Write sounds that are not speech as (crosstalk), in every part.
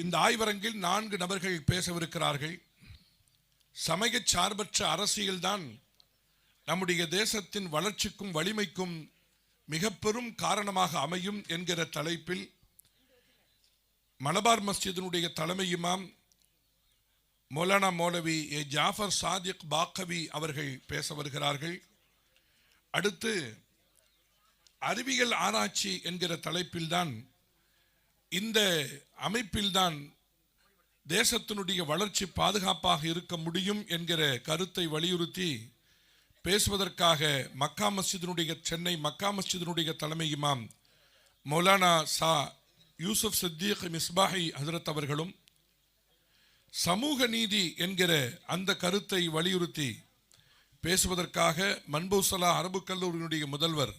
இந்த ஆய்வரங்கில் நான்கு நபர்கள் பேசவிருக்கிறார்கள். சமய சார்பற்ற அரசியல்தான் நம்முடைய தேசத்தின் வளர்ச்சிக்கும் வலிமைக்கும் மிக பெரும் காரணமாக அமையும் என்கிற தலைப்பில் மலபார் மஸ்ஜிதினுடைய தலைமை இமாம் மௌலானா மௌலவி ஏ ஜாஃபர் சாதிக் பாக்கவி அவர்கள் பேச வருகிறார்கள். அடுத்து அறிவியல் ஆராய்ச்சி என்கிற தலைப்பில்தான் இந்த அமைப்பில்தான் தேசத்தினுடைய வளர்ச்சி பாதுகாப்பாக இருக்க முடியும் என்கிற கருத்தை வலியுறுத்தி பேசுவதற்காக மக்கா மஸ்ஜிதினுடைய சென்னை மக்கா மஸ்ஜிதினுடைய தலைமை இமாம் மௌலானா சா யூசுப் சித்தீக் மிஸ்பாஹி ஹசரத் அவர்களும் சமூக நீதி என்கிற அந்த கருத்தை வலியுறுத்தி பேசுவதற்காக மன்பூசலா அரபு கல்லூரியினுடைய முதல்வர்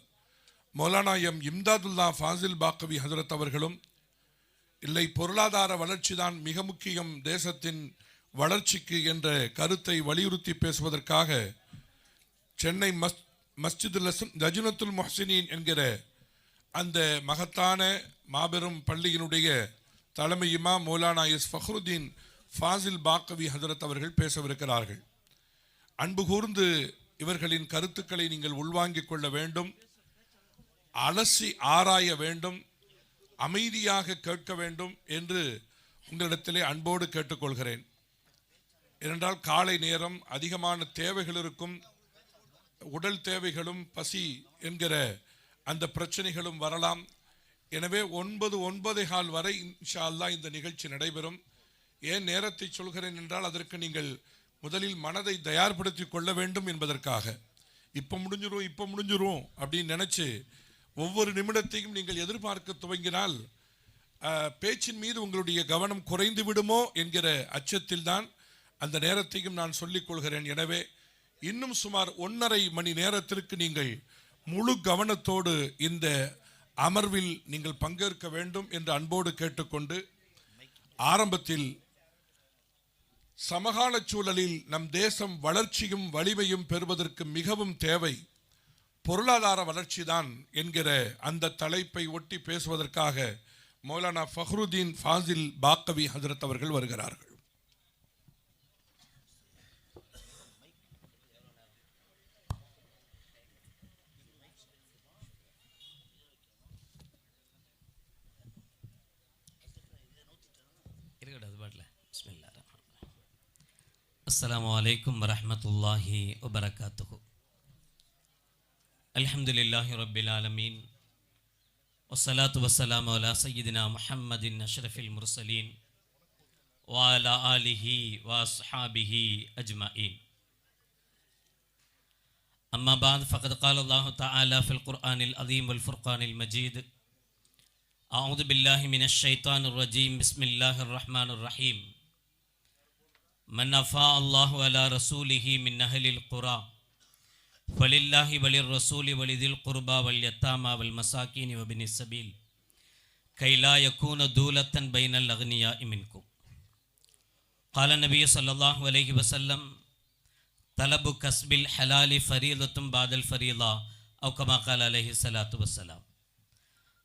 மௌலானா எம் இம்தாதுல்லா ஃபாசில் பாக்கவி ஹசரத் அவர்களும் இல்லை பொருளாதார வளர்ச்சி தான் மிக முக்கியம் தேசத்தின் வளர்ச்சிக்கு என்ற கருத்தை வலியுறுத்தி பேசுவதற்காக சென்னை மஸ் மஸ்ஜிது லஜுனத்துல் மொஹசினின் என்கிற அந்த மகத்தான மாபெரும் பள்ளியினுடைய தலைமை இமா மௌலானா எஸ். ஃபஹ்ருதீன் ஃபாசில் பாக்கவி ஹசரத் அவர்கள் பேசவிருக்கிறார்கள். அன்பு கூர்ந்து இவர்களின் கருத்துக்களை நீங்கள் உள்வாங்கிக் கொள்ள வேண்டும். அலசி ஆராய வேண்டும். அமைதியாக கேட்க வேண்டும் என்று உங்களிடத்திலே அன்போடு கேட்டுக்கொள்கிறேன். ஏனென்றால் காலை நேரம் அதிகமான தேவைகள் இருக்கும் உடல் தேவைகளும் பசி என்கிற அந்த பிரச்சனைகளும் வரலாம். எனவே ஒன்பது ஒன்பதே கால் வரை இன்ஷா இந்த நிகழ்ச்சி நடைபெறும். ஏன் நேரத்தை சொல்கிறேன் என்றால் அதற்கு நீங்கள் முதலில் மனதை தயார்படுத்தி கொள்ள வேண்டும் என்பதற்காக. இப்போ முடிஞ்சிரும் இப்போ முடிஞ்சிரும் அப்படின்னு நினச்சி ஒவ்வொரு நிமிடத்தையும் நீங்கள் எதிர்பார்க்க துவங்கினால் பேச்சின் மீது உங்களுடைய கவனம் குறைந்து விடுமோ என்கிற அச்சத்தில் தான் அந்த நேரத்தையும் நான் சொல்லிக் கொள்கிறேன். எனவே இன்னும் சுமார் ஒன்றரை மணி நேரத்திற்கு நீங்கள் முழு கவனத்தோடு இந்த அமர்வில் நீங்கள் பங்கேற்க வேண்டும் என்று அன்போடு கேட்டுக்கொண்டு ஆரம்பத்தில் சமகால சூழலில் நம் தேசம் வளர்ச்சியும் வலிமையும் பெறுவதற்கு மிகவும் தேவை. பொருளாதார வளர்ச்சி தான் என்கிற அந்த தலைப்பை ஒட்டி பேசுவதற்காக மௌலானா ஃபஹ்ருதீன் ஃபாசில் பாக்கவி ஹஜரத் அவர்கள் வருகிறார்கள். அஸ்லாம் வலைக்கம் வரமத்துல்லாஹி பிஸ்மில்லா الحمد لله رب العالمين والصلاة والسلام على سيدنا محمد النشرف المرسلين وعلى آله وصحابه أجمعين أما بعد فقد قال الله تعالى في القرآن العظيم والفرقان المجيد أعوذ بالله من الشيطان الرجيم بسم الله الرحمن الرحيم من نفع الله على رسوله من أهل القرآن فلله وللرسول ولذي القربى واليتامى والمساكين وابن السبيل كي لا يكون دولة بين الأغنياء منكم. قال النبي صلى الله عليه وسلم طلب كسب الحلال فريضة بعد الفريضة أو كما قال عليه الصلاة والسلام.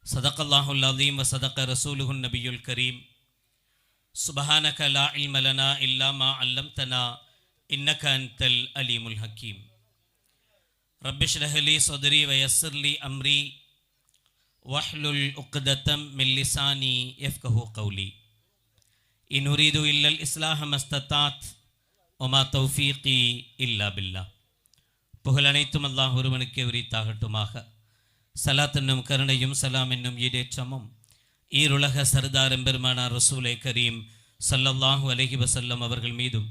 صدق الله العظيم وصدق رسوله النبي الكريم. سبحانك لا علم لنا إلا ما علمتنا إنك أنت الأليم الحكيم. رب اشرح لي صدري ويسر لي أمري واحلل عقدة من لساني يفقه قولي إن أريد إلا الإصلاح ما استطعت وما توفيقي إلا بالله புகழ் அனைத்தும் அல்லாஹ் ஒருவனுக்கே உரித்தாகட்டுமாக சலாத் என்னும் கருணையும் சலாம் என்னும் ஈடேற்றமும் ஈருலக சர்தார் எம்பெருமானார் ரசூலை கரீம் ஸல்லல்லாஹு அலைஹி வஸல்லம் அவர்கள் மீதும்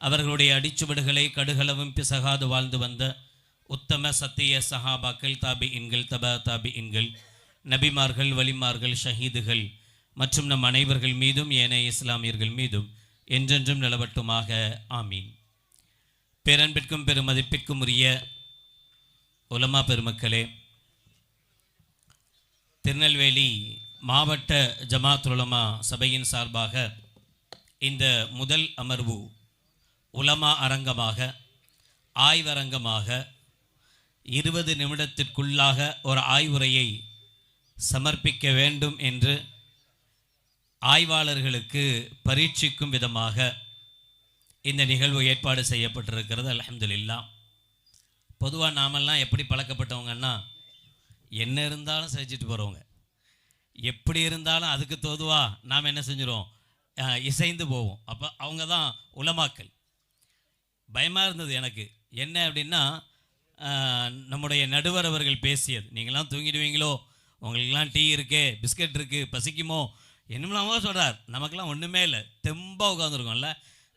அவர்களுடைய அடிச்சுவடுகளை கடுகளவும் பிசகாது வாழ்ந்து வந்த உத்தம சத்திய சஹாபாக்கள் தாபி இன்கள் தபா தாபி இன்கள் நபிமார்கள் வலிமார்கள் ஷஹீதுகள் மற்றும் நம் அனைவர்கள் மீதும் ஏனைய இஸ்லாமியர்கள் மீதும் என்றென்றும் நிலவட்டுமாக. ஆமீன். பேரன்பிற்கும் பெருமதிப்பிற்கும் உரிய உலமா பெருமக்களே திருநெல்வேலி மாவட்ட ஜமாத் உலமா சபையின் சார்பாக இந்த முதல் அமர்வு உலமா அரங்கமாக ஆய்வரங்கமாக இருபது நிமிடத்திற்குள்ளாக ஒரு ஆய்வுரையை சமர்ப்பிக்க வேண்டும் என்று ஆய்வாளர்களுக்கு பரீட்சிக்கும் விதமாக இந்த நிகழ்வு ஏற்பாடு செய்யப்பட்டிருக்கிறது அல்ஹம்துலில்லாஹ் பொதுவாக நாமெல்லாம் எப்படி பழக்கப்பட்டவங்கன்னா என்ன இருந்தாலும் செஞ்சுட்டு போகிறவங்க எப்படி இருந்தாலும் அதுக்கு தோதுவா நாம் என்ன செஞ்சிருவோம்? இசைந்து போவோம். அப்போ அவங்க தான் உலமாக்கல் பயமாக இருந்தது எனக்கு. என்ன அப்படின்னா நம்முடைய நடுவர் அவர்கள் பேசியது. நீங்களாம் தூங்கிடுவீங்களோ? உங்களுக்கெல்லாம் டீ இருக்கே பிஸ்கட் இருக்குது பசிக்குமோ? என்னமோ சொல்கிறார் நமக்கெல்லாம் ஒன்றுமே இல்லை. தெம்பாக உட்காந்துருக்கோம்ல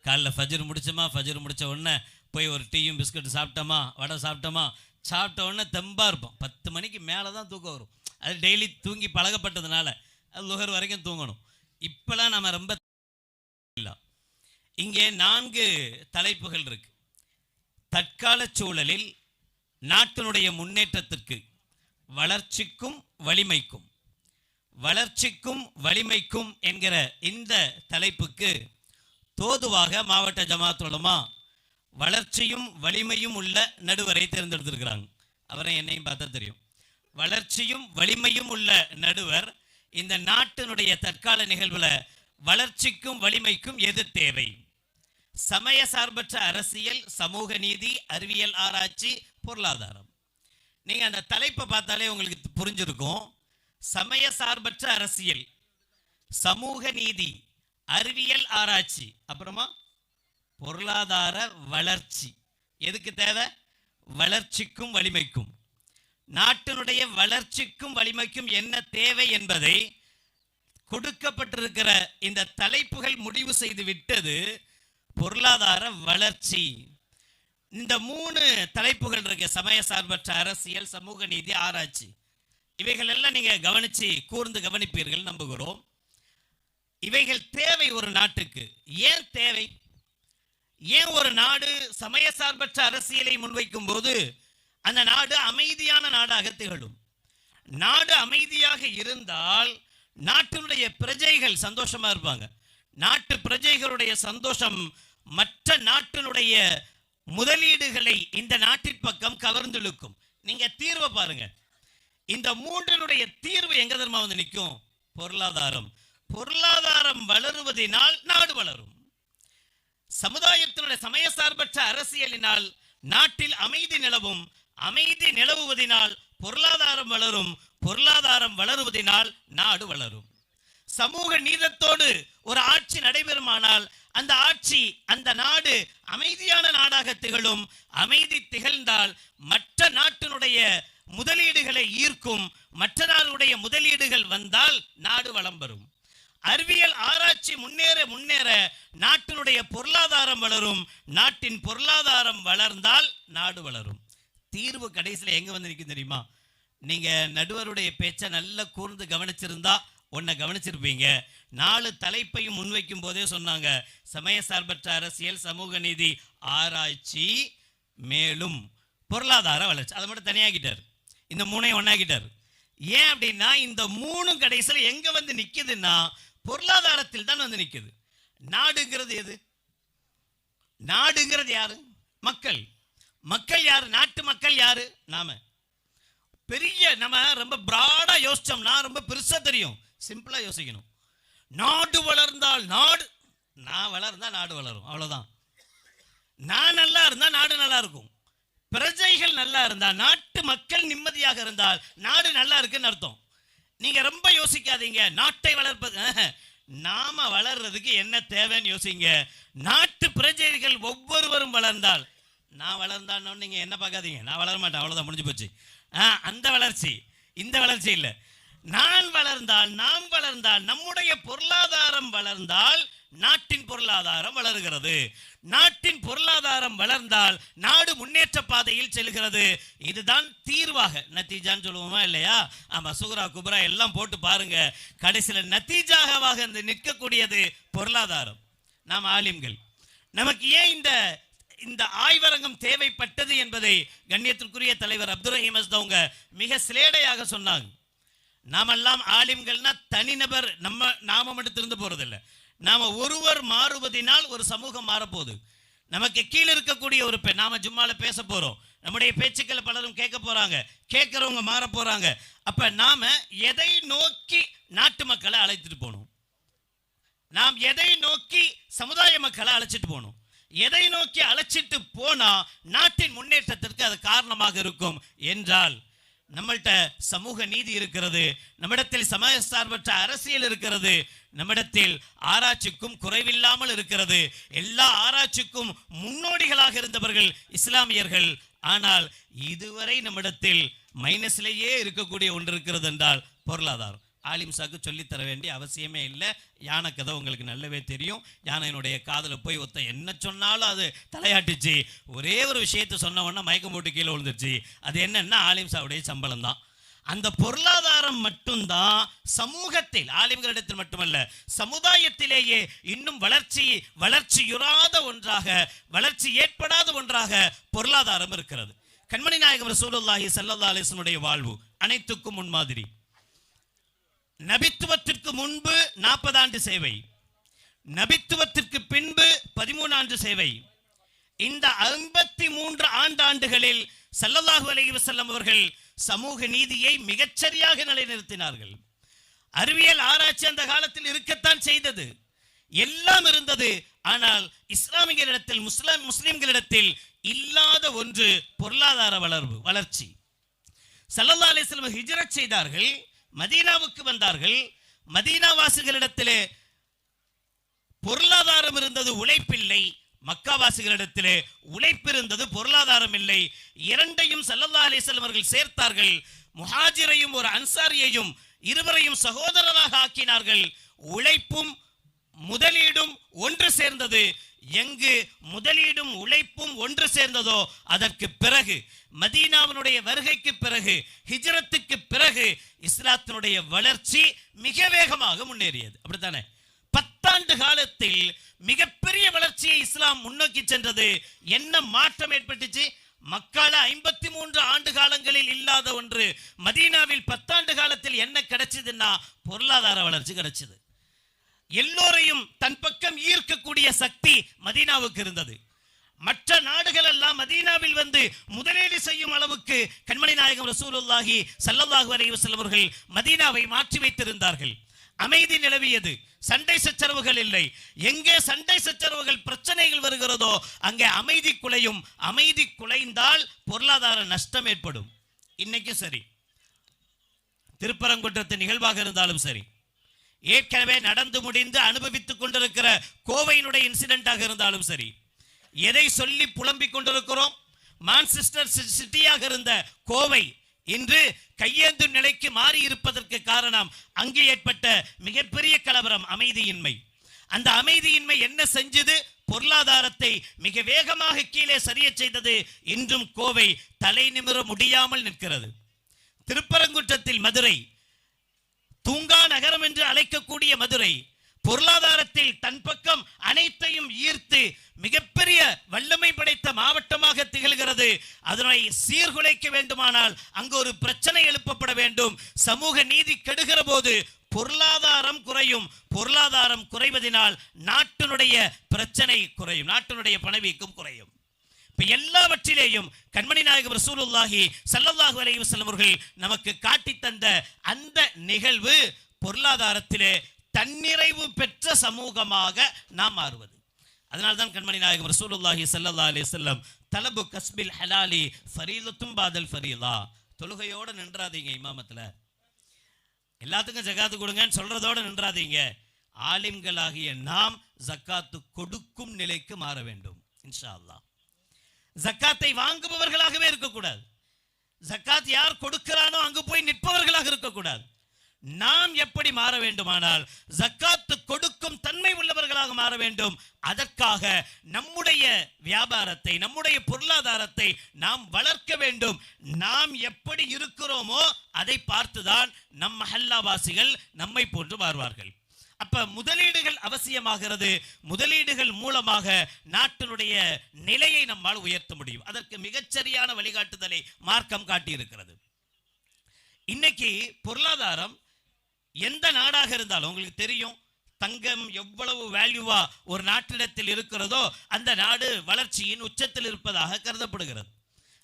காலைல ஃபஜர் முடிச்சோமா? ஃபஜர் முடித்த உடனே போய் ஒரு டீயும் பிஸ்கட் சாப்பிட்டோமா? வடை சாப்பிட்டோமா? சாப்பிட்ட உடனே தெம்பாக இருப்போம். பத்து மணிக்கு மேலே தான் தூக்கம் வரும். அது டெய்லி தூங்கி பழகப்பட்டதுனால அது லுகர் வரைக்கும் தூங்கணும். இப்போலாம் நம்ம ரொம்ப இல்லை. இங்கே நான்கு தலைப்புகள் இருக்குது தற்கால சூழலில் நாட்டினுடைய முன்னேற்றத்திற்கு வளர்ச்சிக்கும் வலிமைக்கும் வளர்ச்சிக்கும் வலிமைக்கும் என்கிற இந்த தலைப்புக்கு தோதுவாக மாவட்ட ஜமாத்துலமா வளர்ச்சியும் வலிமையும் உள்ள நடுவரை தேர்ந்தெடுத்திருக்கிறாங்க. அவரை என்னையும் பார்த்தா தெரியும். வளர்ச்சியும் வலிமையும் உள்ள நடுவர் இந்த நாட்டினுடைய தற்கால நிகழ்வில் வளர்ச்சிக்கும் வலிமைக்கும் எது தேவை? சமய சார்பற்ற அரசியல் சமூக நீதி அறிவியல் ஆராய்ச்சி பொருளாதாரம். நீங்க அந்த தலைப்பை பார்த்தாலே உங்களுக்கு புரிஞ்சிருக்கும். சமய சார்பற்ற அரசியல் சமூக நீதி அறிவியல் ஆராய்ச்சி அப்புறமா பொருளாதார வளர்ச்சி. எதுக்கு தேவை? வளர்ச்சிக்கும் வலிமைக்கும். நாட்டினுடைய வளர்ச்சிக்கும் வலிமைக்கும் என்ன தேவை என்பதை கொடுக்கப்பட்டிருக்கிற இந்த தலைப்புகள் முடிவு செய்து விட்டது. பொருளாதார வளர்ச்சி. இந்த மூணு தலைப்புகள் இருக்கு. சமய சார்பற்ற அரசியல் சமூக நீதி ஆராய்ச்சி. இவைகள் எல்லாம் நீங்க கவனிச்சு கூர்ந்து கவனிப்பீர்கள் நம்புகிறோம். இவைகள் தேவை ஒரு நாட்டுக்கு. ஏன் தேவை? ஏன் ஒரு நாடு சமய சார்பற்ற அரசியலை முன்வைக்கும் போது அந்த நாடு அமைதியான நாடாக திகழும்? நாடு அமைதியாக இருந்தால் நாட்டினுடைய பிரஜைகள் சந்தோஷமா இருப்பாங்க. நாட்டு பிரஜைகளுடைய சந்தோஷம் மற்ற நாட்டினுடைய முதலீடுகளை இந்த நாட்டின் பக்கம் கவர்ந்திழுக்கும் நீங்க தீர்வை பாருங்க. இந்த மூன்றினுடைய தீர்வு எங்க தெரியுமா வந்து நிற்கும் பொருளாதாரம். பொருளாதாரம் வளருவதினால் நாடு வளரும். சமுதாயத்தினுடைய சமய சார்பற்ற அரசியலினால் நாட்டில் அமைதி நிலவும். அமைதி நிலவுவதினால் பொருளாதாரம் வளரும். பொருளாதாரம் வளருவதினால் நாடு வளரும். சமூக நீதத்தோடு ஒரு ஆட்சி நடைபெறுமானால் அந்த ஆட்சி அந்த நாடு அமைதியான நாடாக திகழும். அமைதி திகழ்ந்தால் மற்ற நாட்டினுடைய முதலீடுகளை ஈர்க்கும். மற்ற நாடுடைய முதலீடுகள் வந்தால் நாடு வளம் பெறும். அறிவியல் ஆராய்ச்சி முன்னேற முன்னேற நாட்டினுடைய பொருளாதாரம் வளரும். நாட்டின் பொருளாதாரம் வளர்ந்தால் நாடு வளரும். தீர்வு கடைசியில் எங்க வந்து நிற்கும் தெரியுமா? நீங்க நடுவருடைய பேச்சை நல்லா கூர்ந்து கவனிச்சிருந்தா உன்னை கவனிச்சிருப்பீங்க. நாலு தலைப்பையும் முன்வைக்கும் போதே சொன்னாங்க. சமய சார்பற்ற அரசியல் சமூக நீதி ஆராய்ச்சி மேலும் பொருளாதார வளர்ச்சி. அதை மட்டும் தனியாகிட்டார் இந்த மூணையும் ஒன்றாகிட்டார் ஏன் அப்படின்னா இந்த மூணும் கடைசியில் எங்க வந்து நிக்குதுன்னா பொருளாதாரத்தில் தான் வந்து நிக்குது. நாடுங்கிறது எது? நாடுங்கிறது யாரு? மக்கள். மக்கள் யாரு? நாட்டு மக்கள் யாரு? நாம. பெரிய நம்ம ரொம்ப பிராடா யோசிச்சோம்னா ரொம்ப பெருசா தெரியும். சிம்பிளா யோசிக்கணும். நாடு வளர்ந்தால் நாடு. நான் வளர்ந்தால் நாடு வளரும். அவ்வளோதான் நான் நல்லா இருந்தால் நாடு நல்லா இருக்கும். பிரஜைகள் நல்லா இருந்தால் நாட்டு மக்கள் நிம்மதியாக இருந்தால் நாடு நல்லா இருக்குன்னு அர்த்தம். நீங்கள் ரொம்ப யோசிக்காதீங்க. நாட்டை வளர்ப்பது ஆஹ். நாம வளர்றதுக்கு என்ன தேவைன்னு யோசிங்க. நாட்டு பிரஜைகள் ஒவ்வொருவரும் வளர்ந்தால் நான் வளர்ந்தான்னு நீங்கள் என்ன பார்க்காதீங்க. நான் வளர மாட்டேன். அவ்வளோதான் முடிஞ்சு போச்சு. ஆ, அந்த வளர்ச்சி. இந்த வளர்ச்சி இல்லை. நான் வளர்ந்தால் நாம் வளர்ந்தால் நம்முடைய பொருளாதாரம் வளர்ந்தால் நாட்டின் பொருளாதாரம் வளர்கிறது. நாட்டின் பொருளாதாரம் வளர்ந்தால் நாடு முன்னேற்ற பாதையில் செல்கிறது. இதுதான் தீர்வாக. நத்தீஜான்னு சொல்லுவோமா இல்லையா? ஆமா சுகுரா குபரா எல்லாம் போட்டு பாருங்க. கடைசியில் நத்தீஜாகவாக இந்த நிற்கக்கூடியது பொருளாதாரம். நாம் ஆலிம்கள். நமக்கு ஏன் இந்த இந்த ஆய்வரங்கம் தேவைப்பட்டது என்பதை கண்ணியத்திற்குரிய தலைவர் அப்துல் ரஹீம் அஸ்தவங்க மிக சிலேடையாக சொன்னாங்க. நாமெல்லாம் ஆலிம்கள்னா தனிநபர் நம்ம நாம மட்டும் திருந்து போகிறதில்ல நாம ஒருவர் மாறுவதினால் ஒரு சமூகம் மாறப்போகுது. நமக்கு கீழே இருக்கக்கூடிய ஒரு பெண் நாம ஜும்மால பேச போறோம். நம்முடைய பேச்சுக்களை பலரும் கேட்க போறாங்க. கேட்கறவங்க மாற போறாங்க. அப்ப நாம எதை நோக்கி நாட்டு மக்களை அழைத்துட்டு போகணும்? நாம் எதை நோக்கி சமுதாய மக்களை அழைச்சிட்டு போகணும்? எதை நோக்கி அழைச்சிட்டு போனா நாட்டின் முன்னேற்றத்திற்கு அது காரணமாக இருக்கும் என்றால் நம்மள்ட்ட சமூக நீதி இருக்கிறது நம்மிடத்தில் சமய சார்பற்ற அரசியல் இருக்கிறது நம்மிடத்தில் ஆராய்ச்சிக்கும் குறைவில்லாமல் இருக்கிறது. எல்லா ஆராய்ச்சிக்கும் முன்னோடிகளாக இருந்தவர்கள் இஸ்லாமியர்கள். ஆனால் இதுவரை நம்மிடத்தில் மைனஸ்லேயே இருக்கக்கூடிய ஒன்று இருக்கிறது என்றால் பொருளாதாரம். ஆலிம்சாக்கு சொல்லித்தர வேண்டிய அவசியமே இல்லை. யானை கதை உங்களுக்கு நல்லாவே தெரியும். யானையினுடைய காதில் போய் ஒத்த என்ன சொன்னாலும் அது தலையாட்டுச்சு. ஒரே ஒரு விஷயத்தை சொன்ன உடனே மயக்கம் போட்டு கீழே விழுந்துருச்சு. அது என்னன்னா ஆலிம்சாவுடைய சம்பளம் தான். அந்த பொருளாதாரம் மட்டும்தான் சமூகத்தில் ஆலிம்களிடத்தில் மட்டுமல்ல சமுதாயத்திலேயே இன்னும் வளர்ச்சி வளர்ச்சியுறாத ஒன்றாக வளர்ச்சி ஏற்படாத ஒன்றாக பொருளாதாரம் இருக்கிறது. கண்மணி நாயகம் ரசூலுல்லாஹி ஸல்லல்லாஹு அலைஹி வாழ்வு அனைத்துக்கும் முன்மாதிரி. நபித்துவத்திற்கு முன்பு நாற்பது ஆண்டு சேவை. நபித்துவத்திற்கு பின்பு பதிமூணு ஆண்டு சேவை. இந்த ஐம்பத்தி மூன்று ஆண்டாண்டுகளில் சல்லல்லாஹு அலைஹி வஸல்லம் அவர்கள் சமூக நீதியை மிகச்சரியாக நிலைநிறுத்தினார்கள். அறிவியல் ஆராய்ச்சி அந்த காலத்தில் இருக்கத்தான் செய்தது. எல்லாம் இருந்தது. ஆனால் இஸ்லாமியர்களிடத்தில் முஸ்லாம் முஸ்லிம்களிடத்தில் இல்லாத ஒன்று பொருளாதார வளர்வு வளர்ச்சி. சல்லல்லா அலிஸ்லம் ஹிஜரத் செய்தார்கள். மதீனாவுக்கு வந்தார்கள். மதீனாவாசிகளிடத்திலே பொருளாதாரம் இருந்தது உழைப்பில்லை. மக்காவாசிகளிடத்திலே உழைப்பு இருந்தது பொருளாதாரம் இல்லை. இரண்டையும் சல்லல்லா அலிஸ்லம் அவர்கள் சேர்த்தார்கள். முஹாஜிரையும் ஒரு அன்சாரியையும் இருவரையும் சகோதரராக ஆக்கினார்கள். உழைப்பும் முதலீடும் ஒன்று சேர்ந்தது. எங்கு முதலீடும் உழைப்பும் ஒன்று சேர்ந்ததோ அதற்கு பிறகு மதீனாவினுடைய வருகைக்கு பிறகு ஹிஜரத்துக்கு பிறகு இஸ்லாத்தினுடைய வளர்ச்சி மிக வேகமாக முன்னேறியது. அப்படித்தானே? பத்தாண்டு காலத்தில் மிகப்பெரிய வளர்ச்சியை இஸ்லாம் முன்னோக்கி சென்றது. என்ன மாற்றம் ஏற்பட்டுச்சு? மக்கால ஐம்பத்தி மூன்று ஆண்டு காலங்களில் இல்லாத ஒன்று மதீனாவில் பத்தாண்டு காலத்தில் என்ன கிடைச்சதுன்னா பொருளாதார வளர்ச்சி கிடைச்சது. எல்லோரையும் தன் பக்கம் ஈர்க்கக்கூடிய சக்தி மதீனாவுக்கு இருந்தது. மற்ற நாடுகள் எல்லாம் மதீனாவில் வந்து முதலீடு செய்யும் அளவுக்கு கண்மணி நாயகம் ரசூலுல்லாஹி சல்லல்லாஹு அலைஹி அவர்கள் மதீனாவை மாற்றி வைத்திருந்தார்கள். அமைதி நிலவியது. சண்டை சச்சரவுகள் இல்லை. எங்கே சண்டை சச்சரவுகள் பிரச்சனைகள் வருகிறதோ அங்கே அமைதி குலையும். அமைதி குலைந்தால் பொருளாதார நஷ்டம் ஏற்படும். இன்னைக்கும் சரி. திருப்பரங்குன்றத்தின் நிகழ்வாக இருந்தாலும் சரி. ஏற்கனவே நடந்து முடிந்து அனுபவித்துக் கொண்டிருக்கிற கோவையினுடைய இன்சிடென்ட்டாக இருந்தாலும் சரி எதை சொல்லி புலம்பிக் கொண்டிருக்கிறோம்? மான்செஸ்டர் சிட்டியாக இருந்த கோவை இன்று கையேந்தும் நிலைக்கு மாறி இருப்பதற்கு காரணம் அங்கே ஏற்பட்ட மிகப்பெரிய கலவரம் அமைதியின்மை. அந்த அமைதியின்மை என்ன செஞ்சது? பொருளாதாரத்தை மிக வேகமாக கீழே சரிய செய்தது இன்றும் கோவை தலை நிமிர முடியாமல் நிற்கிறது. திருப்பரங்குன்றத்தில் மதுரை தூங்கா நகரம் என்று அழைக்கக்கூடிய மதுரை பொருளாதாரத்தில் தன் பக்கம் அனைத்தையும் ஈர்த்து மிகப்பெரிய வல்லமை படைத்த மாவட்டமாக திகழ்கிறது. அதனை சீர்குலைக்க வேண்டுமானால் அங்கு ஒரு பிரச்சனை எழுப்பப்பட வேண்டும். சமூக நீதி கெடுகிற போது பொருளாதாரம் குறையும். பொருளாதாரம் குறைவதனால் நாட்டினுடைய பிரச்சனை குறையும். நாட்டினுடைய பணவீக்கம் குறையும். இப்போ எல்லாவற்றிலேயும் கண்மணி நாயகம் ரசூலுல்லாஹி சல்லல்லாஹு அலைஹி வஸல்லம் அவர்கள் நமக்கு காட்டி தந்த அந்த நிகழ்வு பொருளாதாரத்திலே தன்னிறைவு பெற்ற சமூகமாக நாம் மாறுவது. அதனால்தான் கண்மணி நாயகம் ரசூலுல்லாஹி சல்லல்லா அலி செல்லம் தலபு கஸ்பில் ஹலாலி ஃபரீலத்தும் பாதல் ஃபரீலா தொழுகையோட நின்றாதீங்க இமாமத்துல. எல்லாத்துக்கும் ஜகாத்து கொடுங்கன்னு சொல்றதோட நின்றாதீங்க. ஆலிம்களாகிய நாம் ஜக்காத்து கொடுக்கும் நிலைக்கு மாற வேண்டும். இன்ஷா அல்லாஹ். ஜக்காத்தை வாங்குபவர்களாகவே இருக்கக்கூடாது. ஜக்காத் யார் கொடுக்கிறானோ அங்கு போய் நிற்பவர்களாக இருக்கக்கூடாது. நாம் எப்படி மாற வேண்டுமானால் ஜக்காத்து கொடுக்கும் தன்மை உள்ளவர்களாக மாற வேண்டும். அதற்காக நம்முடைய வியாபாரத்தை நம்முடைய பொருளாதாரத்தை நாம் வளர்க்க வேண்டும். நாம் எப்படி இருக்கிறோமோ அதை பார்த்துதான் நம் மஹல்லாவாசிகள் நம்மை போன்று வாழ்வார்கள். அப்ப முதலீடுகள் அவசியமாகிறது. முதலீடுகள் மூலமாக நாட்டினுடைய நிலையை நம்மால் உயர்த்த முடியும். அதற்கு மிகச்சரியான வழிகாட்டுதலை மார்க்கம் காட்டியிருக்கிறது. இன்னைக்கு பொருளாதாரம் எந்த நாடாக இருந்தாலும் உங்களுக்கு தெரியும் தங்கம் எவ்வளவு வேல்யூவா ஒரு நாட்டிடத்தில் இருக்கிறதோ அந்த நாடு வளர்ச்சியின் உச்சத்தில் இருப்பதாக கருதப்படுகிறது.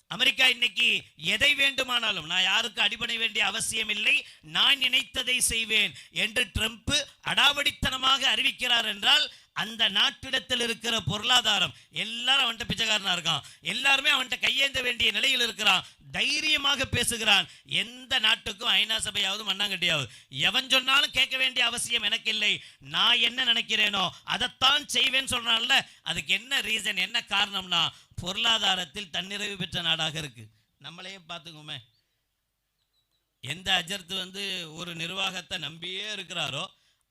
அமெரிக்கா இன்னைக்கு எதை வேண்டுமானாலும் நான் யாருக்கு அடிபட வேண்டிய அவசியம் இல்லை நான் நினைத்ததை செய்வேன் என்று ட்ரம்ப் அடாவடித்தனமாக அறிவிக்கிறார் என்றால் அந்த நாட்டிடத்தில் இருக்கிற பொருளாதாரம் எல்லாரும் அவன்கிட்ட பிச்சைக்காரனா இருக்கான். எல்லாருமே அவன்கிட்ட கையேந்த வேண்டிய நிலையில் இருக்கிறான். தைரியமாக பேசுகிறான். எந்த நாட்டுக்கும் ஐநா சபையாவது மண்ணாங்கட்டியாவது. எவன் சொன்னாலும் கேட்க வேண்டிய அவசியம் எனக்கு இல்லை நான் என்ன நினைக்கிறேனோ அதைத்தான் செய்வேன்னு சொல்கிறான்ல அதுக்கு என்ன ரீசன் என்ன காரணம்னா பொருளாதாரத்தில் தன்னிறைவு பெற்ற நாடாக இருக்கு. நம்மளையே பார்த்துக்கோமே. எந்த அஜர்த்து வந்து ஒரு நிர்வாகத்தை நம்பியே இருக்கிறாரோ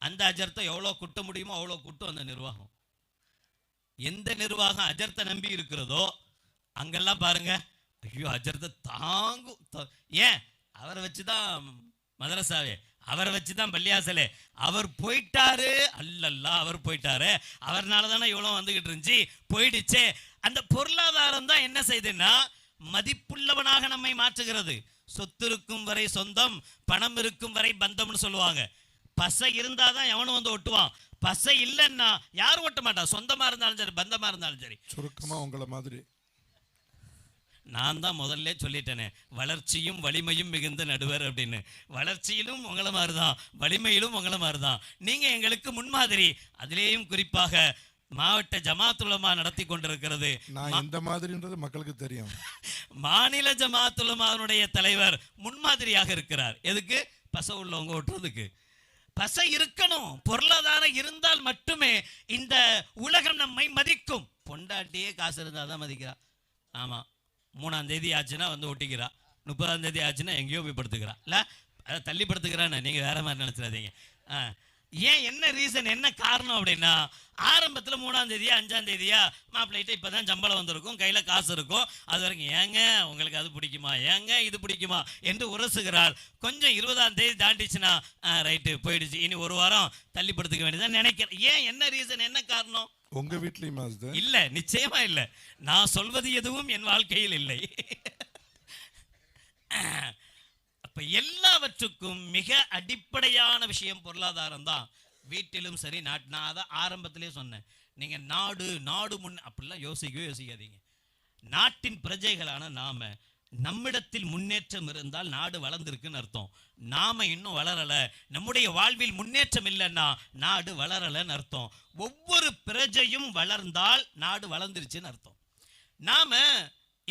அந்த அஜர்த்தை எவ்வளோ குட்ட முடியுமோ அவ்வளோ குட்டும் அந்த நிர்வாகம். எந்த நிர்வாகம் அஜர்த்தை நம்பி இருக்கிறதோ அங்கெல்லாம் பாருங்க ஐயோ அஜர்த தாங்கும். ஏன்? அவரை வச்சு தான் மதரசாவே. அவரை வச்சு தான் பள்ளியாசலே. அவர் போயிட்டாரு. அல்லல்ல அவர் போயிட்டாரு. அவர்னால தானே இவ்வளோ வந்துகிட்டு இருந்துச்சு. போயிடுச்சே. அந்த பொருளாதாரம் தான் என்ன செய்யுதுன்னா மதிப்புள்ளவனாக நம்மை மாற்றுகிறது. சொத்து இருக்கும் வரை சொந்தம் பணம் இருக்கும் வரை பந்தம்னு சொல்லுவாங்க. பசை இருந்தாதான் எவனும் வந்து ஒட்டுவான். பசை இல்லைன்னா யாரும் ஒட்ட மாட்டான் சொந்தமா இருந்தாலும் சரி பந்தமா இருந்தாலும் சரி. சுருக்கமாக உங்களை மாதிரி. நான் தான் முதல்ல சொல்லிட்டேனே வளர்ச்சியும் வலிமையும் மிகுந்த நடுவர் அப்படின்னு. வளர்ச்சியிலும் உங்களை மாதிரி தான் வலிமையிலும் உங்களை மாதிரி தான் நீங்கள் எங்களுக்கு முன்மாதிரி. அதிலேயும் குறிப்பாக மாவட்ட ஜமாத்துலமா நடத்தி கொண்டிருக்கிறது நான் எந்த மாதிரின்றது மக்களுக்கு தெரியும். (laughs) மாநில ஜமாத்துலமாவுடைய தலைவர் முன்மாதிரியாக இருக்கிறார். எதுக்கு? பசை உள்ளவங்க ஓட்டுறதுக்கு. பசை இருக்கணும். பொருளாதாரம் இருந்தால் மட்டுமே இந்த உலகம் நம்மை மதிக்கும். பொண்டாட்டியே காசு இருந்தால் தான் மதிக்கிறா. ஆமாம் மூணாம் தேதி ஆச்சுன்னா வந்து ஒட்டிக்கிறா. முப்பதாம் தேதி ஆச்சுன்னா எங்கேயோ போய் படுத்துக்கிறா. இல்லை அதை தள்ளி படுத்துக்கிறான்னு நீங்கள் வேற மாதிரி நினச்சிடாதீங்க. ஆ ஏன் என்ன ரீசன் என்ன காரணம் அப்படின்னா ஆரம்பத்தில் மூணாம் தேதியா அஞ்சாம் தேதியா மாப்பிள்ளைகிட்ட இப்போ தான் சம்பளம் வந்திருக்கும் கையில் காசு இருக்கும். அது வரைக்கும் ஏங்க உங்களுக்கு அது பிடிக்குமா? ஏங்க இது பிடிக்குமா? என்று உரசுகிறாள் கொஞ்சம் இருபதாம் தேதி தாண்டிச்சுன்னா ரைட்டு போயிடுச்சு. இனி ஒரு வாரம் தள்ளிப்படுத்துக்க வேண்டியதான் நினைக்கிறேன். ஏன் என்ன ரீசன் என்ன காரணம்? உங்க வீட்லயுமா இல்ல நிச்சயமா இல்ல. நான் சொல்வது எதுவும் என் வாழ்க்கையில் இல்லை. அப்ப எல்லாவற்றுக்கும் மிக அடிப்படையான விஷயம் பொருளாதாரம் தான். வீட்டிலும் சரி நாட் நான் அதை ஆரம்பத்திலே சொன்னேன். நீங்க நாடு நாடு முன் அப்படிலாம் யோசிக்கவே யோசிக்காதீங்க. நாட்டின் பிரஜைகளான நாம நம்மிடத்தில் முன்னேற்றம் இருந்தால் நாடு வளர்ந்துருக்குன்னு அர்த்தம். நாம இன்னும் வளரல. நம்முடைய வாழ்வில் முன்னேற்றம் இல்லைன்னா நாடு வளரலன்னு அர்த்தம். ஒவ்வொரு பிரஜையும் வளர்ந்தால் நாடு வளர்ந்துருச்சுன்னு அர்த்தம். நாம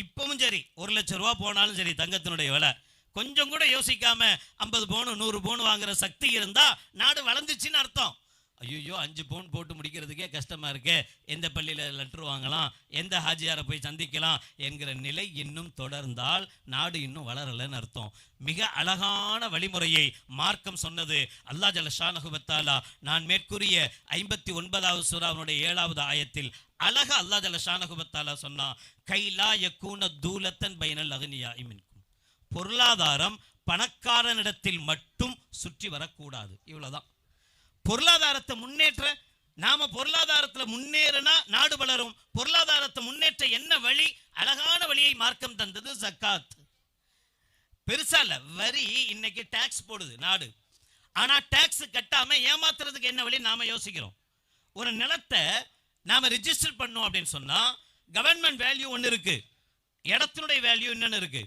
இப்பவும் சரி ஒரு லட்சம் ரூபா போனாலும் சரி தங்கத்தினுடைய விலை. கொஞ்சம் கூட யோசிக்காம ஐம்பது பவுன் நூறு பவுனு வாங்குற சக்தி இருந்தா நாடு வளர்ந்துச்சுன்னு அர்த்தம். ஐயோ அஞ்சு பவுன் போட்டு முடிக்கிறதுக்கே கஷ்டமாக இருக்கு. எந்த பள்ளியில லெட்ரு வாங்கலாம்? எந்த ஹாஜியாரை போய் சந்திக்கலாம்? என்கிற நிலை இன்னும் தொடர்ந்தால் நாடு இன்னும் வளரலன்னு அர்த்தம். மிக அழகான வழிமுறையை மார்க்கம் சொன்னது. அல்லாஹ் ஜலஷானகுபத்தாலா நான் மேற்கூறிய ஐம்பத்தி ஒன்பதாவது சூறாவனுடைய ஏழாவது ஆயத்தில் அழகா அல்லாஹ் ஜல்ல ஷானஹுபத்தாலா சொன்னா கைலா யக்கூன தூலத்தன் பைனல் அகனியா இமின்கும். பொருளாதாரம் பணக்காரனிடத்தில் மட்டும் சுற்றி வரக்கூடாது. இவ்வளோதான் பொருளாதாரத்தை முன்னேற்ற நாம பொருளாதாரத்துல முன்னேறினா நாடு வளரும். பொருளாதாரத்தை முன்னேற்ற என்ன வழி? அழகான வழியை மார்க்கம் தந்தது ஜக்காத். பெருசா இல்ல வரி இன்னைக்கு டாக்ஸ் போடுது நாடு. ஆனா டாக்ஸ் கட்டாம ஏமாத்துறதுக்கு என்ன வழி? நாம யோசிக்கிறோம். ஒரு நிலத்தை நாம ரிஜிஸ்டர் பண்ணோம் அப்படின்னு சொன்னா கவர்மெண்ட் வேல்யூ ஒன்று இருக்கு. இடத்தினுடைய வேல்யூ இன்னொன்று இருக்கு.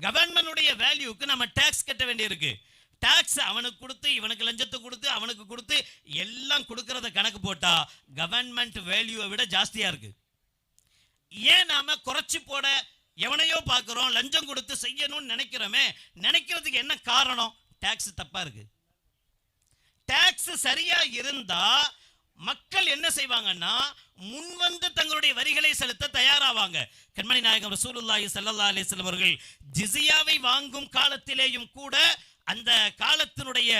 கவர்மெண்டுடைய வேல்யூக்கு நம்ம டாக்ஸ் கட்ட வேண்டியிருக்கு. டாக்ஸ் அவனுக்கு கொடுத்து இவனுக்கு லஞ்சத்தை கொடுத்து அவனுக்கு கொடுத்து எல்லாம் கொடுக்கறத கணக்கு போட்டா கவர்மெண்ட் வேல்யூவை விட ஜாஸ்தியா இருக்கு. ஏன் நாம குறைச்சி போட எவனையோ பார்க்குறோம் லஞ்சம் கொடுத்து செய்யணும்னு நினைக்கிறோமே நினைக்கிறதுக்கு என்ன காரணம்? டாக்ஸ் தப்பா இருக்கு. டாக்ஸ் சரியா இருந்தா மக்கள் என்ன செய்வாங்கன்னா முன்வந்து தங்களுடைய வரிகளை செலுத்த தயாராவாங்க. கண்மணி நாயகம் ரசூலுல்லாஹி ஸல்லல்லாஹு அலைஹி வஸல்லம் அவர்கள் ஜிஸியாவை வாங்கும் காலத்திலேயும் கூட அந்த காலத்தினுடைய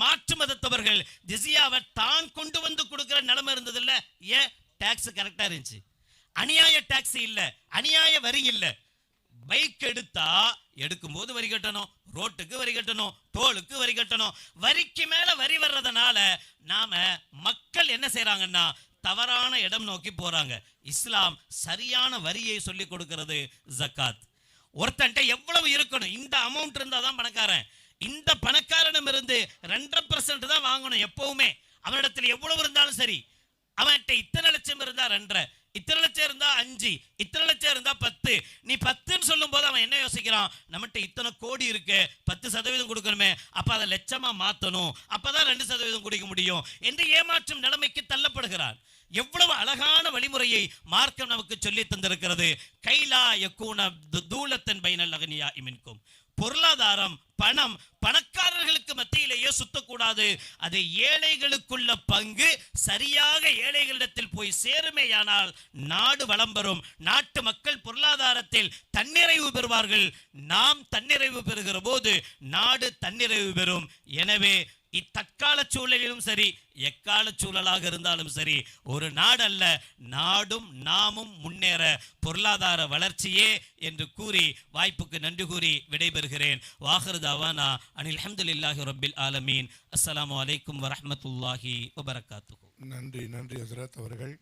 மாற்று மதத்தவர்கள் ஜிஸியாவை தான் கொண்டு வந்து கொடுக்கிற நிலைமை இருந்தது இல்ல ஏன் டேக்ஸ் கரெக்டா இருந்துச்சு. அநியாய டாக்ஸ் இல்ல. அநியாய வரி இல்ல. பைக் எடுத்தா எடுக்கும்போது வரி கட்டணும் ரோட்டுக்கு வரி கட்டணும் டோலுக்கு வரி கட்டணும். வரிக்கு மேல வரி வர்றதுனால நாம மக்கள் என்ன செய்யறாங்கன்னா தவறான இடம் நோக்கி போறாங்க. இஸ்லாம் சரியான வரியை சொல்லி கொடுக்கிறது ஜக்காத். ஒருத்தன்ட்ட எவ்வளவு இருக்கணும்? இந்த அமௌண்ட் இருந்தால் தான் பணக்காரன். இந்த பணக்காரனிடம் இருந்து ரெண்டரை பர்சன்ட் தான் வாங்கணும் எப்பவுமே. அவனிடத்தில் எவ்வளவு இருந்தாலும் சரி. அவன்கிட்ட இத்தனை லட்சம் இருந்தா ரெண்டரை இத்தனை லட்சம் இருந்தா அஞ்சு இத்தனை லட்சம் இருந்தா பத்து. நீ பத்துன்னு சொல்லும் போது அவன் என்ன யோசிக்கிறான்? நம்மகிட்ட இத்தனை கோடி இருக்கு பத்து சதவீதம் கொடுக்கணுமே. அப்ப அதை லட்சமா மாத்தணும். அப்பதான் ரெண்டு சதவீதம் கொடுக்க முடியும் என்று ஏமாற்றும் நிலைமைக்கு தள்ளப்படுகிறான். எவ்வளவு அழகான வழிமுறையை மார்க்கம் நமக்கு சொல்லி தந்திருக்கிறது. கைலா யக்கூன தூலத்தன் பைனல் அகனியா இமின்கும். பொருளாதாரம் பணம் பணக்காரர்களுக்கு மத்தியிலேயே சுத்தக்கூடாது. அது ஏழைகளுக்குள்ள பங்கு. சரியாக ஏழைகளிடத்தில் போய் சேருமேயானால் நாடு வளம் பெறும். நாட்டு மக்கள் பொருளாதாரத்தில் தன்னிறைவு பெறுவார்கள். நாம் தன்னிறைவு பெறுகிற போது நாடு தன்னிறைவு பெறும். எனவே இத்தற்கால சூழலிலும் சரி எக்கால சூழலாக இருந்தாலும் சரி ஒரு நாடல்ல நாடும் நாமும் முன்னேற பொருளாதார வளர்ச்சியே என்று கூறி வாய்ப்புக்கு நன்றி கூறி விடைபெறுகிறேன். வாஹர் தவானா அனில் அஹமதுல்லாஹி ரபில் ஆலமீன். அஸ்லாம் அலைக்கும் வரமத்துல்லாஹி வபரகாத்து நன்றி நன்றி ஹசரத் அவர்கள்.